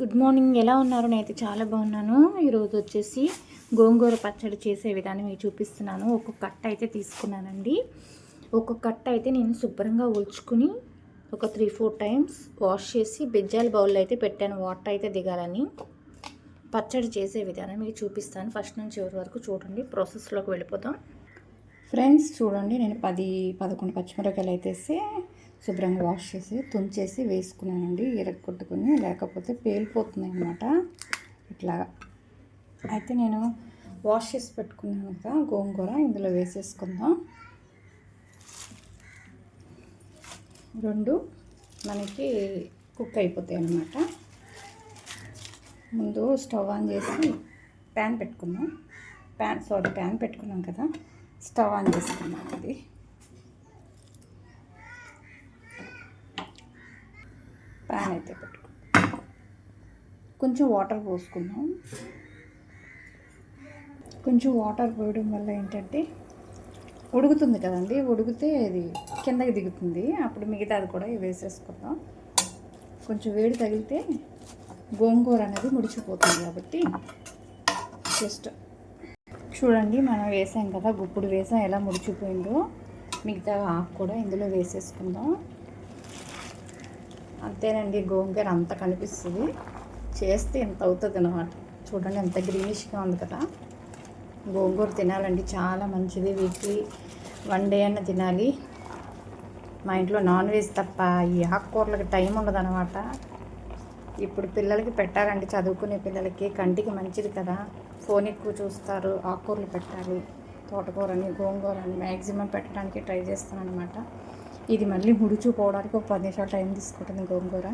Good morning ఎలా ఉన్నారు? నేనైతే చాలా బాగున్నాను. ఈరోజు వచ్చేసి గోంగూర పచ్చడి చేసే విధానం మీకు చూపిస్తున్నాను. ఒక్కొక్క కట్ట అయితే తీసుకున్నానండి. ఒక్కొక్క కట్ట అయితే నేను శుభ్రంగా ఒలుచుకుని ఒక త్రీ ఫోర్ టైమ్స్ వాష్ చేసి బెజ్జాల బౌల్లో అయితే పెట్టాను. వాటర్ అయితే దిగాలని. పచ్చడి చేసే విధానం మీకు చూపిస్తాను. ఫస్ట్ నుంచి చివరి వరకు చూడండి. ప్రాసెస్లోకి వెళ్ళిపోతాం ఫ్రెండ్స్ చూడండి. నేను పది పదకొండు పచ్చిమిరపకాయలు అయితే శుభ్రంగా వాష్ చేసి తుంచేసి వేసుకున్నానండి. ఇరగొట్టుకుని లేకపోతే పేలిపోతున్నాయి అన్నమాట ఇట్లా. అయితే నేను వాష్ చేసి పెట్టుకున్నాను కదా గోంగూర ఇందులో వేసేసుకుందాం. రెండు మనకి కుక్ అయిపోతాయి అన్నమాట. ముందు స్టవ్ ఆన్ చేసి ప్యాన్ పెట్టుకుందాం. ప్యాన్ సారీ ప్యాన్ పెట్టుకున్నాం కదా స్టవ్ ఆన్ చేసుకున్నాం అది. ప్యాన్ అయితే పెట్టుకుందాం. కొంచెం వాటర్ పోసుకుందాం. కొంచెం వాటర్ పోయడం వల్ల ఏంటంటే ఉడుకుతుంది కదండి. ఉడికితే అది కిందకి దిగుతుంది. అప్పుడు మిగతా అది కూడా వేసేసుకుందాం. కొంచెం వేడి తగిలితే గోంగూర అనేది ముడిచిపోతుంది కాబట్టి జస్ట్ చూడండి మనం వేసాం కదా. గుప్పుడు వేసాం. ఎలా ముడిచిపోయిందో మిగతా ఆకు కూడా ఇందులో వేసేసుకుందాం. అంతేనండి గోంగూర అంత కనిపిస్తుంది. చేస్తే ఇంత అవుతుంది అనమాట చూడండి ఎంత గ్రీనిష్గా ఉంది కదా. గోంగూర తినాలండి చాలా మంచిది వీక్లీ వన్ డే అన్న తినాలి. మా ఇంట్లో నాన్ వెజ్ తప్ప ఈ ఆకుకూరలకు టైం ఉండదన్నమాట. ఇప్పుడు పిల్లలకి పెట్టాలండి చదువుకునే పిల్లలకి. కంటికి మంచిది కదా. ఫోన్ ఎక్కువ చూస్తారు ఆకుకూరలు పెట్టాలి. తోటకూరని గోంగూరని మ్యాక్సిమం పెట్టడానికి ట్రై చేస్తాను అనమాట ఇది మళ్ళీ ముడిచిపోవడానికి ఒక పది నిమిషాలు టైం తీసుకుంటుంది గోంగూర.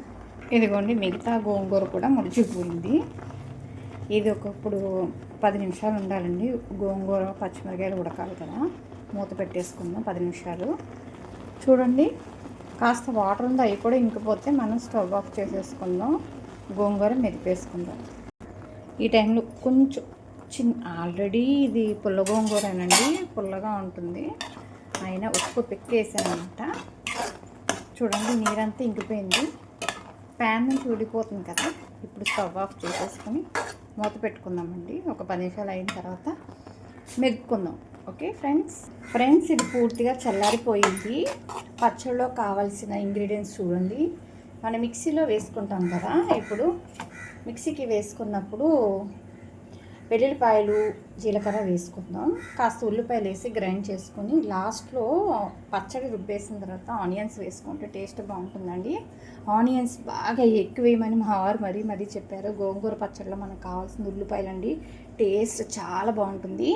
ఇదిగోండి మిగతా గోంగూర కూడా ముడిచిపోయింది ఇది ఒకప్పుడు పది నిమిషాలు ఉండాలండి. గోంగూర పచ్చిమిరకాయలు ఉడకాలి కదా. మూత పెట్టేసుకుందాం పది నిమిషాలు. చూడండి కాస్త వాటర్ ఉంది అవి కూడా ఇంకిపోతే మనం స్టవ్ ఆఫ్ చేసేసుకుందాం. గోంగూర మెదిపేసుకుందాం. ఈ టైంలో కొంచెం చిన్న ఆల్రెడీ ఇది పుల్ల గోంగూరేనండి. పుల్లగా ఉంటుంది. ఆయన ఉప్పు పెక్కేసాను చూడండి నీరంతా ఇంకిపోయింది. ప్యాన్ నుంచి ఊడిపోతుంది కదా. ఇప్పుడు స్టవ్ ఆఫ్ చేసేసుకొని మూత పెట్టుకుందామండి. ఒక పది నిమిషాలు అయిన తర్వాత మెదుపుకుందాం. Okay friends? ఫ్రెండ్స్ ఇది పూర్తిగా చల్లారిపోయింది. పచ్చడిలో కావాల్సిన ఇంగ్రీడియంట్స్ చూడండి. మనం మిక్సీలో వేసుకుంటాం కదా. ఇప్పుడు మిక్సీకి వేసుకున్నప్పుడు వెల్లుల్లిపాయలు జీలకర్ర వేసుకుందాం. కాస్త ఉల్లిపాయలు వేసి గ్రైండ్ చేసుకొని లాస్ట్లో పచ్చడి రుబ్బేసిన తర్వాత ఆనియన్స్ వేసుకుంటే టేస్ట్ బాగుంటుందండి. ఆనియన్స్ బాగా ఎక్కువ వేయమని మా వారు మరీ మరీ చెప్పారు. గోంగూర పచ్చడిలో మనకు కావాల్సిన ఉల్లిపాయలు అండి టేస్ట్ చాలా బాగుంటుంది.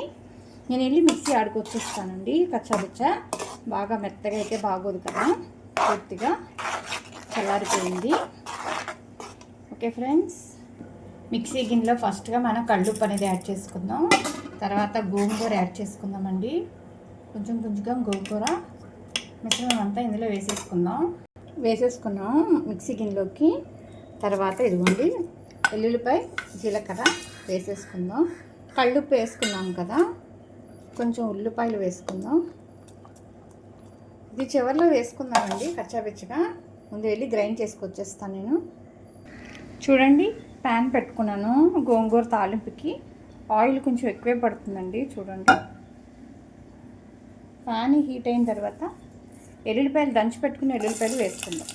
నేను వెళ్ళి మిక్సీ ఆడుకొచ్చేస్తానండి. కచ్చాబిచ్చ బాగా మెత్తగా అయితే బాగోదు కదా. పూర్తిగా చల్లారిపోయింది. Okay friends. మిక్సీ గిన్నెలో ఫస్ట్గా మనం కళ్ళుప్పు అనేది యాడ్ చేసుకుందాం. తర్వాత గోంగూర యాడ్ చేసుకుందామండి. కొంచెం కొంచెంగా గోంగూర మిశ్రమం అంతా ఇందులో వేసేసుకుందాం. వేసేసుకున్నాం మిక్సీ గిన్నెలోకి. తర్వాత ఇదిగోండి వెల్లుల్లిపాయ జీలకర్ర వేసేసుకుందాం. కళ్ళుప్పు వేసుకున్నాం కదా కొంచెం ఉల్లిపాయలు వేసుకుందాం. ఇది చివరిలో వేసుకుందామండి కచ్చాపిచ్చగా. ముందు వెళ్ళి గ్రైండ్ చేసుకొచ్చేస్తాను నేను. చూడండి ప్యాన్ పెట్టుకున్నాను గోంగూర తాలింపుకి. ఆయిల్ కొంచెం ఎక్కువే పడుతుందండి చూడండి. ప్యాన్ హీట్ అయిన తర్వాత ఎల్లుల్లిపాయలు దంచి పెట్టుకుని ఎల్లుల్లిపాయలు వేసుకుందాం.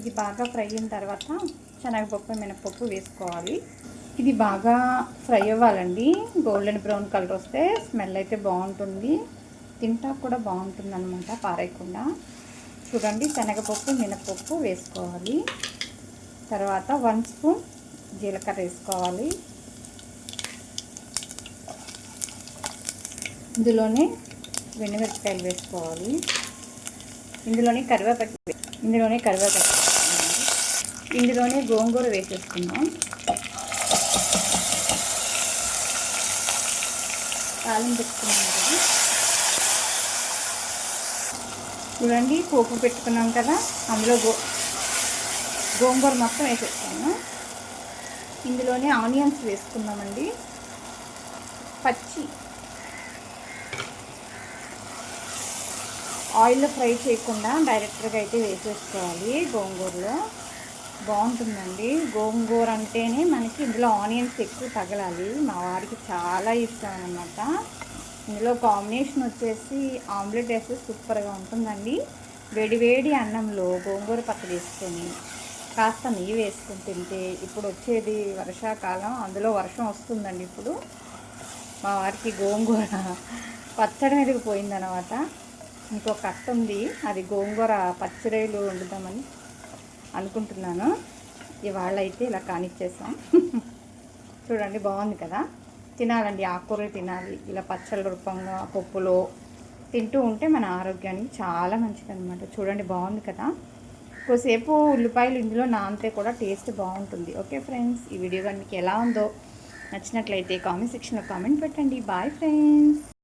ఇది బాగా ఫ్రై అయిన తర్వాత శనగపప్పు మినపప్పు వేసుకోవాలి. ఇది బాగా ఫ్రై అవ్వాలండి. గోల్డెన్ బ్రౌన్ కలర్ వస్తే స్మెల్ అయితే బాగుంటుంది. తింటా కూడా బాగుంటుంది అనమాట పారేయకుండా. చూడండి శనగపప్పు మినపప్పు వేసుకోవాలి. తర్వాత వన్ స్పూన్ జీలకర్ర వేసుకోవాలి. ఇందులోనే వెన్నమిరపకాయలు వేసుకోవాలి. ఇందులోనే కరివేపాకు ఇందులోనే కరివేపాకు ఇందులోనే గోంగూర వేసేసుకుందాం. తాళం పెట్టుకున్నాం కదా. చూడండి పోపు పెట్టుకున్నాం కదా. అందులో గో గోంగూర మొత్తం వేసేస్తాను. ఇందులోనే ఆనియన్స్ వేసుకుందామండి. పచ్చి. ఆయిల్లో ఫ్రై చేయకుండా డైరెక్ట్గా అయితే వేసేసుకోవాలి గోంగూరలో. బాగుంటుందండి. గోంగూర అంటేనే మనకి ఇందులో ఆనియన్స్ ఎక్కువ తగలాలి. మా వారికి చాలా ఇష్టం అనమాట ఇందులో కాంబినేషన్ వచ్చేసి ఆమ్లెట్ వేస్తే సూపర్గా ఉంటుందండి. వేడి వేడి అన్నంలో గోంగూర పక్క వేసుకొని కాస్త నెయ్యి వేసుకొని తింటే ఇప్పుడు వచ్చేది వర్షాకాలం అందులో వర్షం వస్తుందండి ఇప్పుడు. మా వారికి గోంగూర పచ్చడి మీదకి పోయిందనమాట ఇంకొక కట్ట ఉంది అది గోంగూర పచ్చడిలు వండుదామని అనుకుంటున్నాను. ఇవాళ అయితే ఇలా కానిచ్చేసాం. చూడండి బాగుంది కదా? తినాలండి ఆకుకూరలు తినాలి. ఇలా పచ్చళ్ళ రూపంగా పప్పులో తింటూ ఉంటే మన ఆరోగ్యానికి చాలా మంచిది అనమాట చూడండి బాగుంది కదా? కొద్దిసేపు ఉల్లిపాయలు ఇందులో నానితే కూడా టేస్ట్ బాగుంటుంది. ఓకే ఫ్రెండ్స్ ఈ వీడియో కానీ మీకు ఎలా ఉందో నచ్చినట్లయితే కామెంట్ సెక్షన్లో కామెంట్ పెట్టండి. Bye friends.